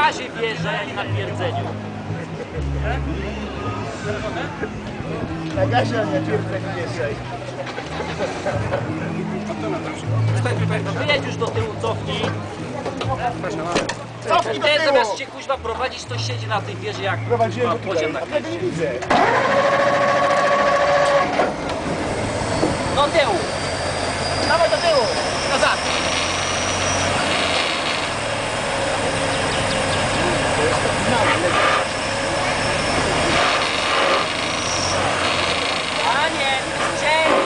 gazie wjeżdża, jak na pierdzeniu. Na gazie, a nie pierdzek mieszaj. No wyjedź już do tyłu, cofnij. Cofnij Ten zamiast cię kuźwa prowadzić, to siedzi na tej wieży jak Prowadziłem podział na widzę. Do tyłu! Dawaj do tyłu! Nazad! Panie, cień,